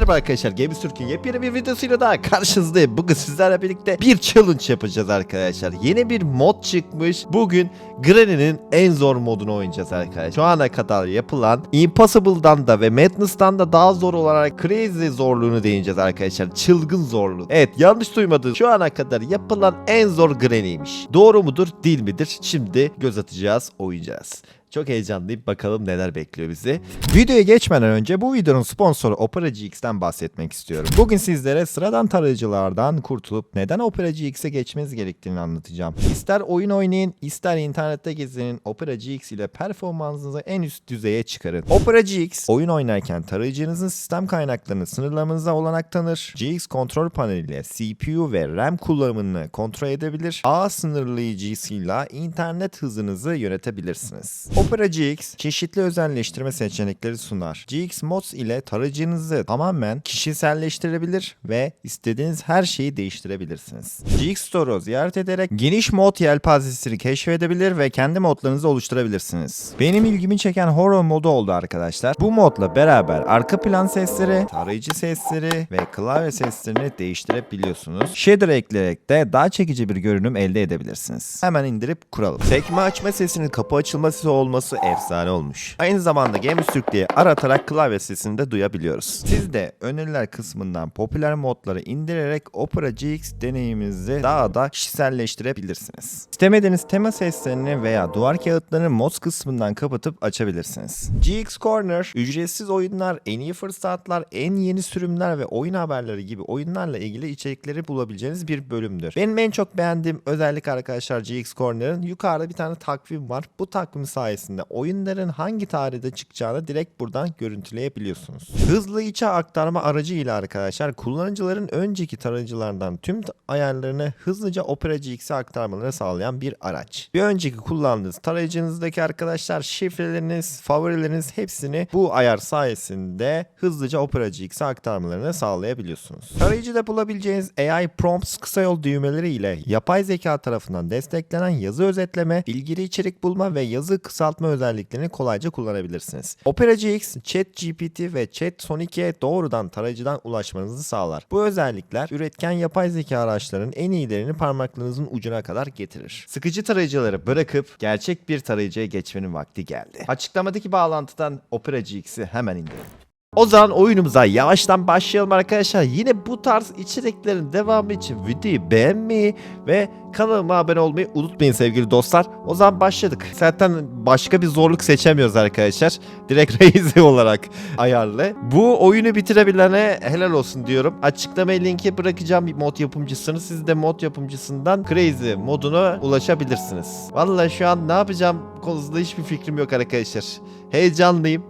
Merhaba arkadaşlar Games Türk'ün yepyeni bir videosuyla daha karşınızdayım. Bugün sizlerle birlikte bir challenge yapacağız arkadaşlar. Yeni bir mod çıkmış. Bugün Granny'nin en zor modunu oynayacağız arkadaşlar. Şu ana kadar yapılan Impossible'dan da ve Madness'tan da daha zor olarak Crazy zorluğunu değineceğiz arkadaşlar. Çılgın zorluğu. Evet yanlış duymadınız. Şu ana kadar yapılan en zor Granny'ymiş. Doğru mudur değil midir? Şimdi göz atacağız, oynayacağız. Çok heyecanlıyım. Bakalım neler bekliyor bizi. Videoya geçmeden önce bu videonun sponsoru Opera GX'ten bahsetmek istiyorum. Bugün sizlere sıradan tarayıcılardan kurtulup neden Opera GX'e geçmeniz gerektiğini anlatacağım. İster oyun oynayın, ister internette gezinin Opera GX ile performansınızı en üst düzeye çıkarın. Opera GX, oyun oynarken tarayıcınızın sistem kaynaklarını sınırlamanıza olanak tanır. GX kontrol paneliyle CPU ve RAM kullanımını kontrol edebilir. Ağ sınırlayıcısıyla internet hızınızı yönetebilirsiniz. Opera GX çeşitli özelleştirme seçenekleri sunar. GX Mods ile tarayıcınızı tamamen kişiselleştirebilir ve istediğiniz her şeyi değiştirebilirsiniz. GX Store'u ziyaret ederek geniş mod yelpazesini keşfedebilir ve kendi modlarınızı oluşturabilirsiniz. Benim ilgimi çeken horror modu oldu arkadaşlar. Bu modla beraber arka plan sesleri, tarayıcı sesleri ve klavye seslerini değiştirebiliyorsunuz. Shader ekleyerek de daha çekici bir görünüm elde edebilirsiniz. Hemen indirip kuralım. Sekme açma sesinin kapı açılma sesi olması efsane olmuş. Aynı zamanda Games Türk diye aratarak klavye sesini de duyabiliyoruz. Siz de öneriler kısmından popüler modları indirerek Opera GX deneyiminizi daha da kişiselleştirebilirsiniz. İstemediğiniz tema seslerini veya duvar kağıtlarını mods kısmından kapatıp açabilirsiniz. GX Corner, ücretsiz oyunlar, en iyi fırsatlar, en yeni sürümler ve oyun haberleri gibi oyunlarla ilgili içerikleri bulabileceğiniz bir bölümdür. Benim en çok beğendiğim özellik arkadaşlar GX Corner'ın yukarıda bir tane takvim var. Bu takvim sayesinde oyunların hangi tarihte çıkacağını direkt buradan görüntüleyebiliyorsunuz. Hızlı içe aktarma aracı ile arkadaşlar kullanıcıların önceki tarayıcılardan tüm ayarlarını hızlıca Opera GX'e aktarmaları sağlayan bir araç. Bir önceki kullandığınız tarayıcınızdaki arkadaşlar şifreleriniz, favorileriniz hepsini bu ayar sayesinde hızlıca Opera GX'e aktarmalarını sağlayabiliyorsunuz. Tarayıcıda bulabileceğiniz AI prompts kısa yol düğmeleri ile yapay zeka tarafından desteklenen yazı özetleme, ilgili içerik bulma ve yazı kısaltma özelliklerini kolayca kullanabilirsiniz. Opera GX, ChatGPT ve ChatSonic'e doğrudan tarayıcıdan ulaşmanızı sağlar. Bu özellikler üretken yapay zeka araçlarının en iyilerini parmaklarınızın ucuna kadar getirir. Sıkıcı tarayıcıları bırakıp gerçek bir tarayıcıya geçmenin vakti geldi. Açıklamadaki bağlantıdan Opera GX'i hemen indirin. O zaman oyunumuza yavaştan başlayalım arkadaşlar. Yine bu tarz içeriklerin devamı için videoyu beğenmeyi ve kanalıma abone olmayı unutmayın sevgili dostlar. O zaman başladık. Zaten başka bir zorluk seçemiyoruz arkadaşlar. Direkt Razy olarak ayarlı. Bu oyunu bitirebilene helal olsun diyorum. Açıklamaya linki bırakacağım bir mod yapımcısını. Siz de mod yapımcısından Crazy moduna ulaşabilirsiniz. Vallahi şu an ne yapacağım konusunda hiçbir fikrim yok arkadaşlar. Heyecanlıyım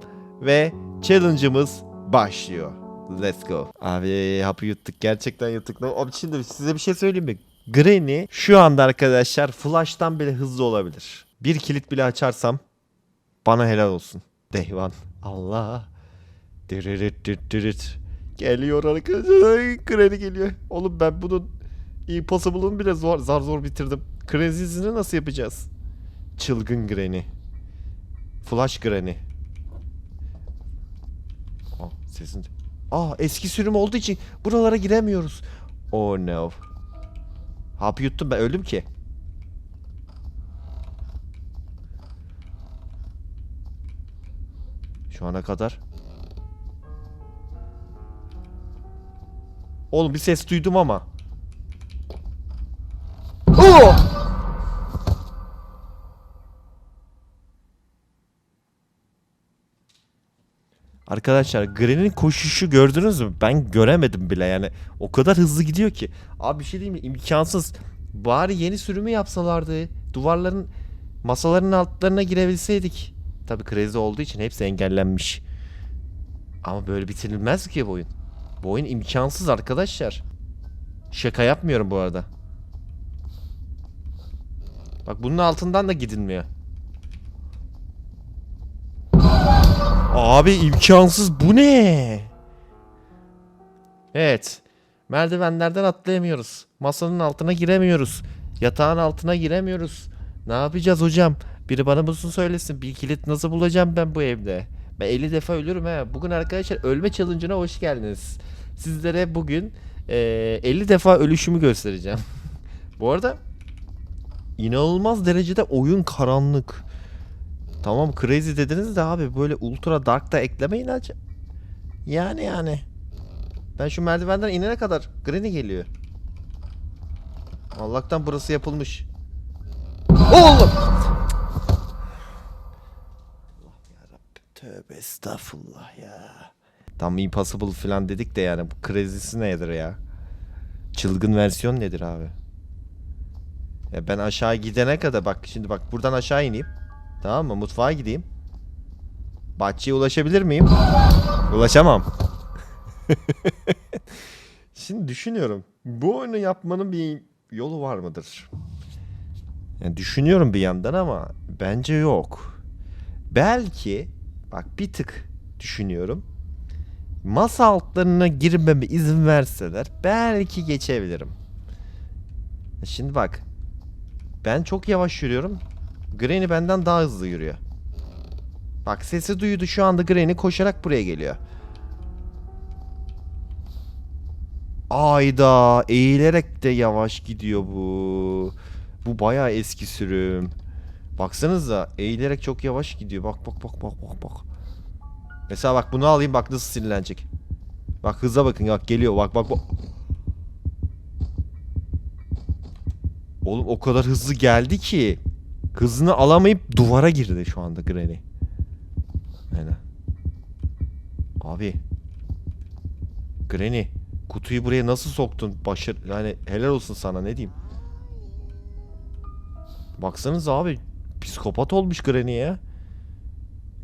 ve challenge'ımız başlıyor. Let's go. Abi hapı yuttuk. Gerçekten yuttuk. Abi şimdi size bir şey söyleyeyim mi? Granny şu anda arkadaşlar flash'tan bile hızlı olabilir. Bir kilit bile açarsam bana helal olsun. Deyvan. Allah. Dirit dirit. Geliyor arkadaşlar. Granny geliyor. Oğlum ben bunun Impossible'ını bile zor, zar zor bitirdim. Crazy'sini nasıl yapacağız? Çılgın Granny. Flash Granny. Sesin... Aa eski sürüm olduğu için buralara giremiyoruz. Oh no. Hap yuttum ben öldüm ki. Şu ana kadar. Oğlum bir ses duydum ama. Arkadaşlar Gren'in koşuşu gördünüz mü? Ben göremedim bile yani. O kadar hızlı gidiyor ki. Abi bir şey diyeyim mi? İmkansız. Bari yeni sürümü yapsalardı. Duvarların masaların altlarına girebilseydik. Tabi krizi olduğu için hepsi engellenmiş. Ama böyle bitirilmez ki bu oyun. Bu oyun imkansız arkadaşlar. Şaka yapmıyorum bu arada. Bak bunun altından da gidilmiyor. Abi imkansız bu ne? Evet. Merdivenlerden atlayamıyoruz. Masanın altına giremiyoruz. Yatağın altına giremiyoruz. Ne yapacağız hocam? Biri bana bunu söylesin. Bir kilit nasıl bulacağım ben bu evde? Ben 50 defa ölürüm ha. Bugün arkadaşlar ölme challenge'ına hoş geldiniz. Sizlere bugün eee, 50 defa ölüşümü göstereceğim. Bu arada inanılmaz derecede oyun karanlık. Tamam crazy dediniz de abi böyle ultra dark da eklemeyin acı. Yani yani. Ben şu merdivenden inene kadar Granny geliyor. Allah'tan burası yapılmış. Oğlum! Tövbe estağfurullah ya. Tam impossible falan dedik de yani bu crazy'si nedir ya? Çılgın versiyon nedir abi? Ya ben aşağı gidene kadar bak şimdi bak buradan aşağı ineyim. Tamam mı? Mutfağa gideyim. Bahçeye ulaşabilir miyim? Ulaşamam. Şimdi düşünüyorum. Bu oyunu yapmanın bir yolu var mıdır? Yani düşünüyorum bir yandan ama bence yok. Belki bak bir tık düşünüyorum. Masa altlarına girmeme izin verseler belki geçebilirim. Şimdi bak. Ben çok yavaş yürüyorum. Granny benden daha hızlı yürüyor. Bak sesi duydu şu anda Granny koşarak buraya geliyor. Ayda eğilerek de yavaş gidiyor bu. Bu bayağı eski sürüm. Baksanıza eğilerek çok yavaş gidiyor. Bak bak bak bak bak bak. Mesela bak bunu alayım bak nasıl sinirlenecek. Bak hıza bakın bak geliyor bak bak bak. Oğlum o kadar hızlı geldi ki hızını alamayıp duvara girdi şu anda Granny. Aynen. Abi. Granny kutuyu buraya nasıl soktun? Başar yani helal olsun sana ne diyeyim. Baksanız abi psikopat olmuş Granny ya.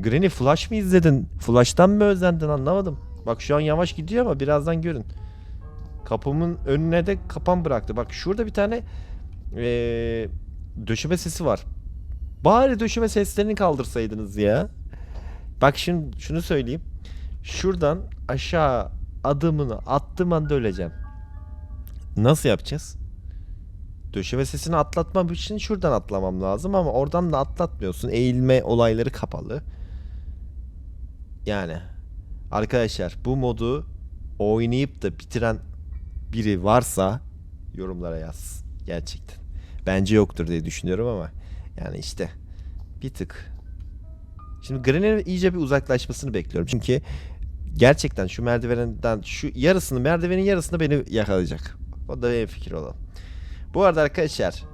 Granny Flash mı izledin? Flash'tan mı özendin anlamadım. Bak şu an yavaş gidiyor ama birazdan görün. Kapımın önüne de kapan bıraktı. Bak şurada bir tane eee döşeme sesi var. Bari döşeme seslerini kaldırsaydınız ya. Bak şimdi şunu söyleyeyim. Şuradan aşağı adımını attığım anda öleceğim. Nasıl yapacağız? Döşeme sesini atlatmam için şuradan atlamam lazım ama oradan da atlatmıyorsun. Eğilme olayları kapalı. Yani arkadaşlar bu modu oynayıp da bitiren biri varsa yorumlara yaz. Gerçekten. Bence yoktur diye düşünüyorum ama yani işte bir tık. Şimdi Granny'nin iyice bir uzaklaşmasını bekliyorum. Çünkü gerçekten şu merdivenden şu yarısını merdivenin yarısını beni yakalayacak. O da en fikir olan. Bu arada arkadaşlar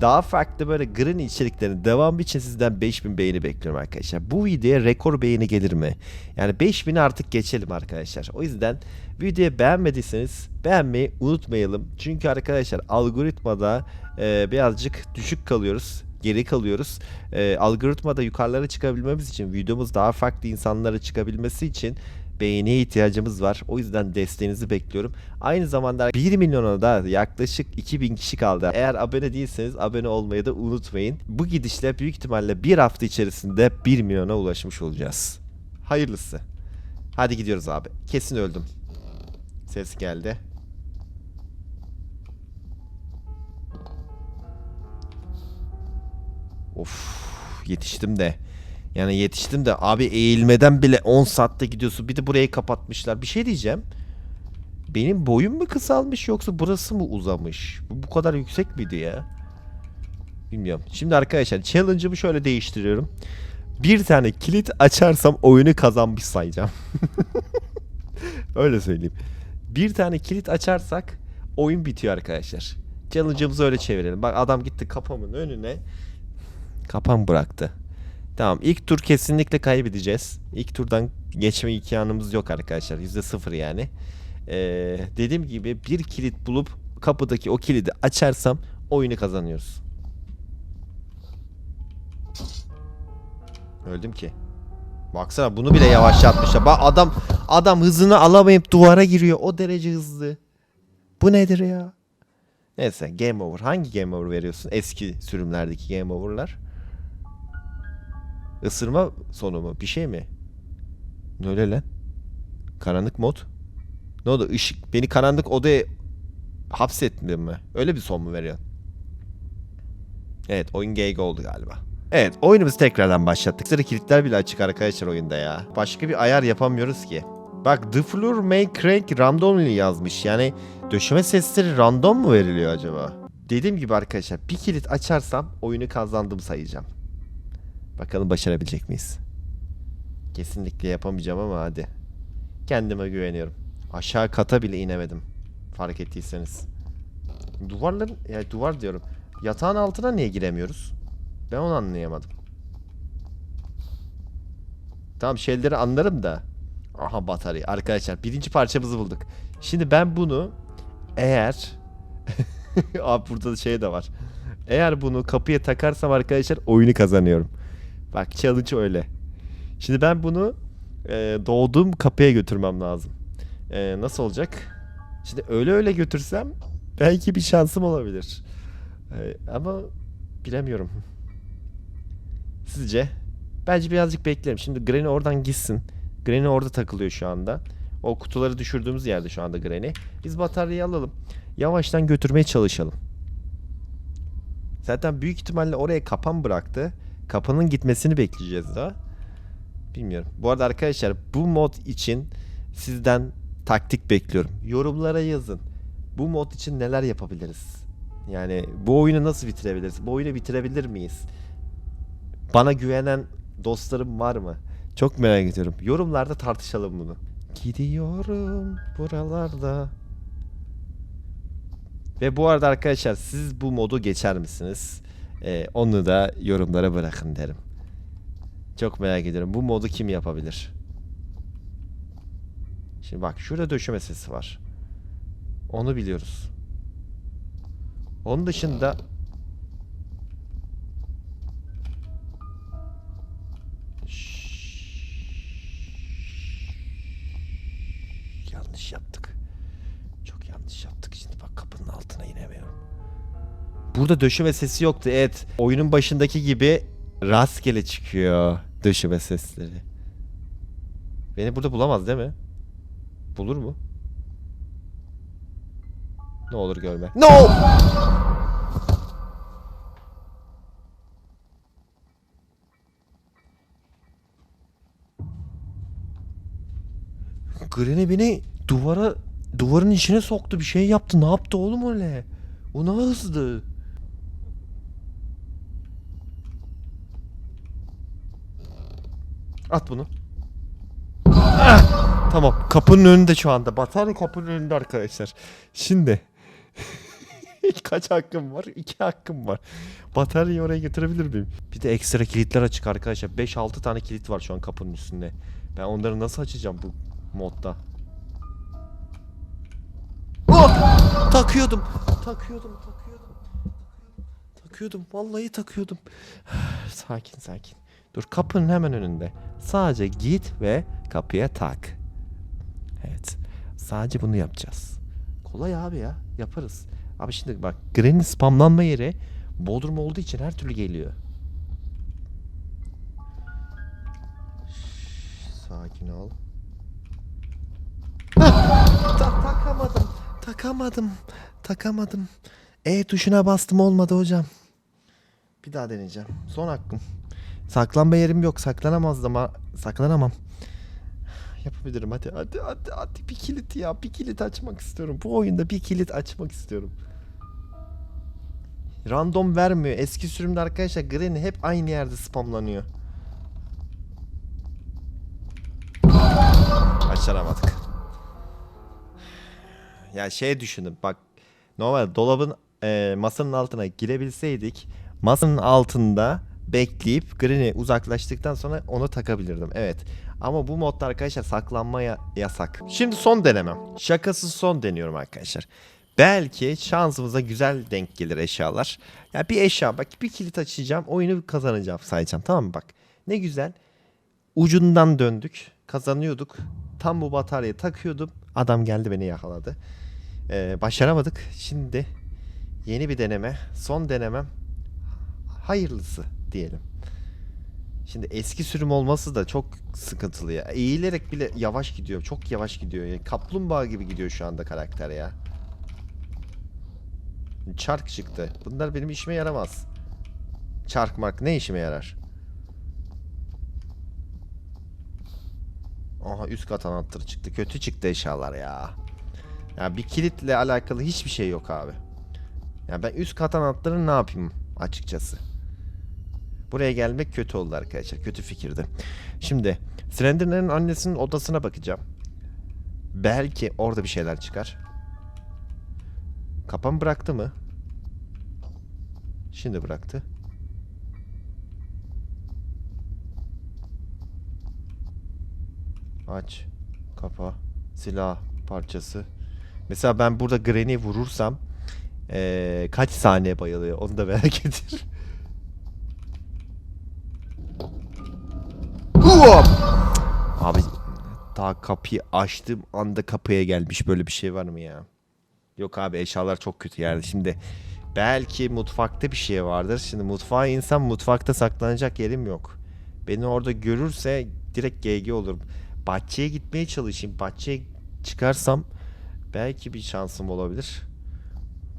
daha farklı böyle Granny içeriklerin devamı için sizden 5000 beğeni bekliyorum arkadaşlar. Bu videoya rekor beğeni gelir mi? Yani 5000'i artık geçelim arkadaşlar. O yüzden videoyu beğenmediyseniz beğenmeyi unutmayalım. Çünkü arkadaşlar algoritmada e, birazcık düşük kalıyoruz. Geri kalıyoruz. E, algoritmada yukarılara çıkabilmemiz için videomuz daha farklı insanlara çıkabilmesi için beğeniye ihtiyacımız var. O yüzden desteğinizi bekliyorum. Aynı zamanda 1 milyona da yaklaşık 2000 kişi kaldı. Eğer abone değilseniz abone olmayı da unutmayın. Bu gidişle büyük ihtimalle bir hafta içerisinde 1 milyona ulaşmış olacağız. Hayırlısı. Hadi gidiyoruz abi. Kesin öldüm. Ses geldi. Of yetiştim de. Yani yetiştim de abi eğilmeden bile 10 saatte gidiyorsun. Bir de burayı kapatmışlar. Bir şey diyeceğim. Benim boyum mu kısalmış yoksa burası mı uzamış? Bu bu kadar yüksek miydi ya? Bilmiyorum. Şimdi arkadaşlar challenge'ımı şöyle değiştiriyorum. Bir tane kilit açarsam oyunu kazanmış sayacağım. Öyle söyleyeyim. Bir tane kilit açarsak oyun bitiyor arkadaşlar. Challenge'ımızı öyle çevirelim. Bak adam gitti kapımın önüne. Kapan bıraktı. Tamam ilk tur kesinlikle kaybedeceğiz. İlk turdan geçme imkanımız yok arkadaşlar. Yüzde sıfır yani. Ee, dediğim gibi bir kilit bulup kapıdaki o kilidi açarsam oyunu kazanıyoruz. Öldüm ki. Baksana bunu bile yavaşlatmışlar. Bak adam adam hızını alamayıp duvara giriyor. O derece hızlı. Bu nedir ya? Neyse game over. Hangi game over veriyorsun? Eski sürümlerdeki game over'lar. Isırma sonu mu? Bir şey mi? Ne lan? Karanlık mod. Ne oldu? Işık beni karanlık odaya hapsetmedin mi? Öyle bir son mu veriyorsun? Evet oyun GG oldu galiba. Evet oyunumuzu tekrardan başlattık. Sıra kilitler bile açık arkadaşlar oyunda ya. Başka bir ayar yapamıyoruz ki. Bak the floor may crank randomly yazmış. Yani döşeme sesleri random mu veriliyor acaba? Dediğim gibi arkadaşlar bir kilit açarsam oyunu kazandım sayacağım. Bakalım başarabilecek miyiz? Kesinlikle yapamayacağım ama hadi. Kendime güveniyorum. Aşağı kata bile inemedim. Fark ettiyseniz. Duvarların, ya duvar diyorum. Yatağın altına niye giremiyoruz? Ben onu anlayamadım. Tamam şeyleri anlarım da. Aha batarya. Arkadaşlar birinci parçamızı bulduk. Şimdi ben bunu eğer Abi burada da şey de var. Eğer bunu kapıya takarsam arkadaşlar oyunu kazanıyorum. Bak challenge öyle. Şimdi ben bunu e, doğduğum kapıya götürmem lazım. E, nasıl olacak? Şimdi öyle öyle götürsem belki bir şansım olabilir. E, ama bilemiyorum. Sizce? Bence birazcık beklerim. Şimdi Granny oradan gitsin. Granny orada takılıyor şu anda. O kutuları düşürdüğümüz yerde şu anda Granny. Biz bataryayı alalım. Yavaştan götürmeye çalışalım. Zaten büyük ihtimalle oraya kapan bıraktı. Kapanın gitmesini bekleyeceğiz daha. Bilmiyorum. Bu arada arkadaşlar bu mod için sizden taktik bekliyorum. Yorumlara yazın. Bu mod için neler yapabiliriz? Yani bu oyunu nasıl bitirebiliriz? Bu oyunu bitirebilir miyiz? Bana güvenen dostlarım var mı? Çok merak ediyorum. Yorumlarda tartışalım bunu. Gidiyorum buralarda. Ve bu arada arkadaşlar siz bu modu geçer misiniz? Ee, onu da yorumlara bırakın derim. Çok merak ediyorum. Bu modu kim yapabilir? Şimdi bak şurada döşeme sesi var. Onu biliyoruz. Onun dışında Burada döşeme sesi yoktu. Evet. Oyunun başındaki gibi rastgele çıkıyor döşeme sesleri. Beni burada bulamaz değil mi? Bulur mu? Ne olur görme. No! Granny beni duvara duvarın içine soktu bir şey yaptı. Ne yaptı oğlum öyle? O ne hızlı. At bunu. Ah! Tamam kapının önünde şu anda. Batarya kapının önünde arkadaşlar. Şimdi. Kaç hakkım var? İki hakkım var. Bataryayı oraya götürebilir miyim? Bir de ekstra kilitler açık arkadaşlar. 5-6 tane kilit var şu an kapının üstünde. Ben onları nasıl açacağım bu modda? Oh! Takıyordum. Takıyordum, takıyordum. Takıyordum. Vallahi takıyordum. sakin sakin. Dur kapının hemen önünde. Sadece git ve kapıya tak. Evet. Sadece bunu yapacağız. Kolay abi ya. Yaparız. Abi şimdi bak Granny spamlanma yeri Bodrum olduğu için her türlü geliyor. Şşş, Sakin ol. Ta- takamadım. Takamadım. Takamadım. E tuşuna bastım olmadı hocam. Bir daha deneyeceğim. Son hakkım. Saklanma yerim yok. Saklanamazdım. ha- Saklanamam. Yapabilirim hadi hadi hadi hadi bir kilit ya bir kilit açmak istiyorum. Bu oyunda bir kilit açmak istiyorum. Random vermiyor. Eski sürümde arkadaşlar Granny hep aynı yerde spamlanıyor. Başaramadık. Ya şey düşünün bak normal dolabın e, masanın altına girebilseydik masanın altında bekleyip Granny uzaklaştıktan sonra onu takabilirdim. Evet. Ama bu modda arkadaşlar saklanmaya yasak. Şimdi son denemem. Şakasız son deniyorum arkadaşlar. Belki şansımıza güzel denk gelir eşyalar. Ya bir eşya bak bir kilit açacağım oyunu kazanacağım sayacağım tamam mı bak. Ne güzel. Ucundan döndük. Kazanıyorduk. Tam bu bataryayı takıyordum. Adam geldi beni yakaladı. Ee, başaramadık. Şimdi yeni bir deneme. Son denemem. Hayırlısı diyelim. Şimdi eski sürüm olması da çok sıkıntılı ya. Eğilerek bile yavaş gidiyor. Çok yavaş gidiyor. ya. kaplumbağa gibi gidiyor şu anda karakter ya. Çark çıktı. Bunlar benim işime yaramaz. Çark mark ne işime yarar? Aha üst kat anahtarı çıktı. Kötü çıktı eşyalar ya. Ya bir kilitle alakalı hiçbir şey yok abi. Ya ben üst kat anahtarı ne yapayım açıkçası. Buraya gelmek kötü oldu arkadaşlar. Kötü fikirdi. Şimdi Slenderman'ın annesinin odasına bakacağım. Belki orada bir şeyler çıkar. Kapan bıraktı mı? Şimdi bıraktı. Aç. Kapa. Silah parçası. Mesela ben burada Granny vurursam eee, kaç saniye bayılıyor onu da merak ediyorum. Abi daha kapıyı açtığım anda kapıya gelmiş böyle bir şey var mı ya? Yok abi eşyalar çok kötü yani şimdi belki mutfakta bir şey vardır. Şimdi mutfağa insan mutfakta saklanacak yerim yok. Beni orada görürse direkt GG olurum. Bahçeye gitmeye çalışayım. Bahçeye çıkarsam belki bir şansım olabilir.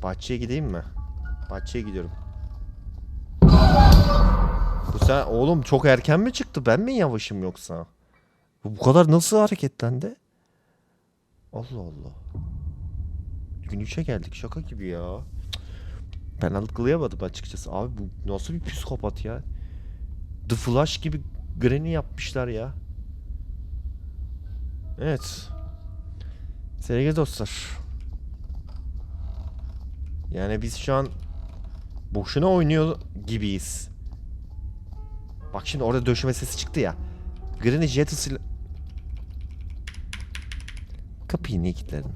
Bahçeye gideyim mi? Bahçeye gidiyorum. Bu sen oğlum çok erken mi çıktı? Ben mi yavaşım yoksa? Bu, kadar nasıl hareketlendi? Allah Allah. Gün 3'e geldik şaka gibi ya. Ben algılayamadım açıkçası. Abi bu nasıl bir psikopat ya? The Flash gibi Granny yapmışlar ya. Evet. Sevgili dostlar. Yani biz şu an boşuna oynuyor gibiyiz. Bak şimdi orada döşeme sesi çıktı ya. Granny Jetus ile... Kapıyı niye kilitledin?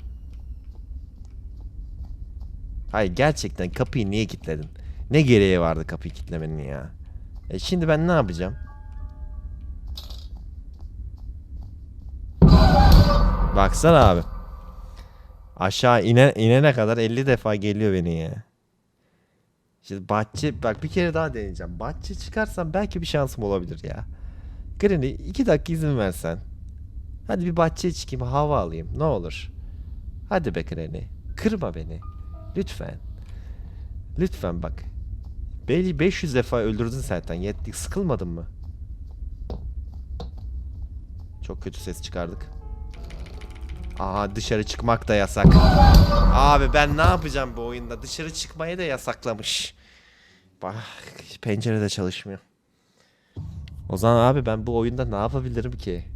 Hayır gerçekten kapıyı niye kilitledin? Ne gereği vardı kapıyı kilitlemenin ya? E şimdi ben ne yapacağım? Baksana abi. Aşağı ine, inene kadar 50 defa geliyor beni ya. Şimdi bahçe bak bir kere daha deneyeceğim. Bahçe çıkarsam belki bir şansım olabilir ya. Granny iki dakika izin versen. Hadi bir bahçeye çıkayım hava alayım ne olur. Hadi be Granny. Kırma beni. Lütfen. Lütfen bak. Beni 500 defa öldürdün zaten. Yetti. Sıkılmadın mı? Çok kötü ses çıkardık. Aha dışarı çıkmak da yasak. Abi ben ne yapacağım bu oyunda? Dışarı çıkmayı da yasaklamış. Bak pencere de çalışmıyor. O zaman abi ben bu oyunda ne yapabilirim ki?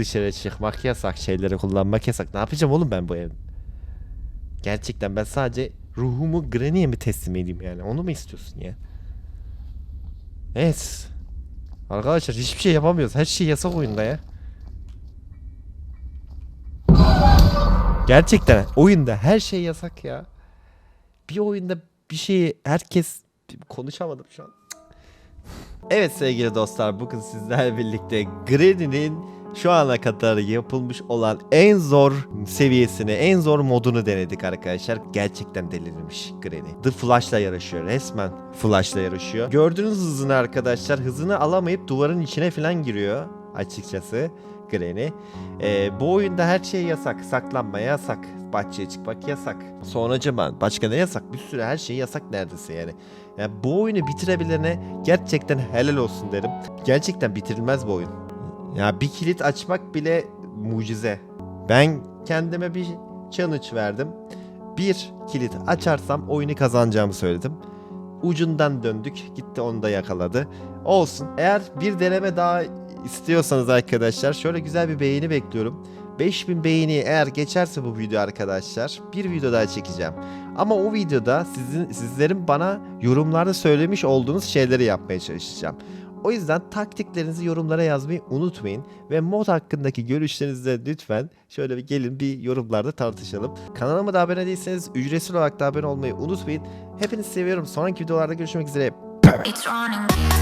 Dışarı çıkmak yasak, şeyleri kullanmak yasak. Ne yapacağım oğlum ben bu ev? Gerçekten ben sadece ruhumu Granny'e mi teslim edeyim yani? Onu mu istiyorsun ya? Evet. Arkadaşlar hiçbir şey yapamıyoruz. Her şey yasak oyunda ya. Gerçekten oyunda her şey yasak ya. Bir oyunda bir şeyi herkes konuşamadım şu an. Evet sevgili dostlar bugün sizlerle birlikte Granny'nin şu ana kadar yapılmış olan en zor seviyesini, en zor modunu denedik arkadaşlar. Gerçekten delirmiş Granny. The Flash'la yarışıyor. Resmen Flash'la yarışıyor. Gördüğünüz hızını arkadaşlar hızını alamayıp duvarın içine falan giriyor açıkçası Granny. Ee, bu oyunda her şey yasak. Saklanma yasak. Bahçeye çıkmak yasak. Sonracıma başka ne yasak? Bir sürü her şey yasak neredeyse yani. Yani bu oyunu bitirebilene gerçekten helal olsun derim. Gerçekten bitirilmez bu oyun. Ya bir kilit açmak bile mucize. Ben kendime bir challenge verdim. Bir kilit açarsam oyunu kazanacağımı söyledim. Ucundan döndük. Gitti onu da yakaladı. Olsun. Eğer bir deneme daha istiyorsanız arkadaşlar şöyle güzel bir beğeni bekliyorum. 5000 beğeni eğer geçerse bu video arkadaşlar bir video daha çekeceğim. Ama o videoda sizin sizlerin bana yorumlarda söylemiş olduğunuz şeyleri yapmaya çalışacağım. O yüzden taktiklerinizi yorumlara yazmayı unutmayın ve mod hakkındaki görüşlerinizi de lütfen şöyle bir gelin bir yorumlarda tartışalım. Kanalıma da abone değilseniz ücretsiz olarak da abone olmayı unutmayın. Hepinizi seviyorum. Sonraki videolarda görüşmek üzere. Running.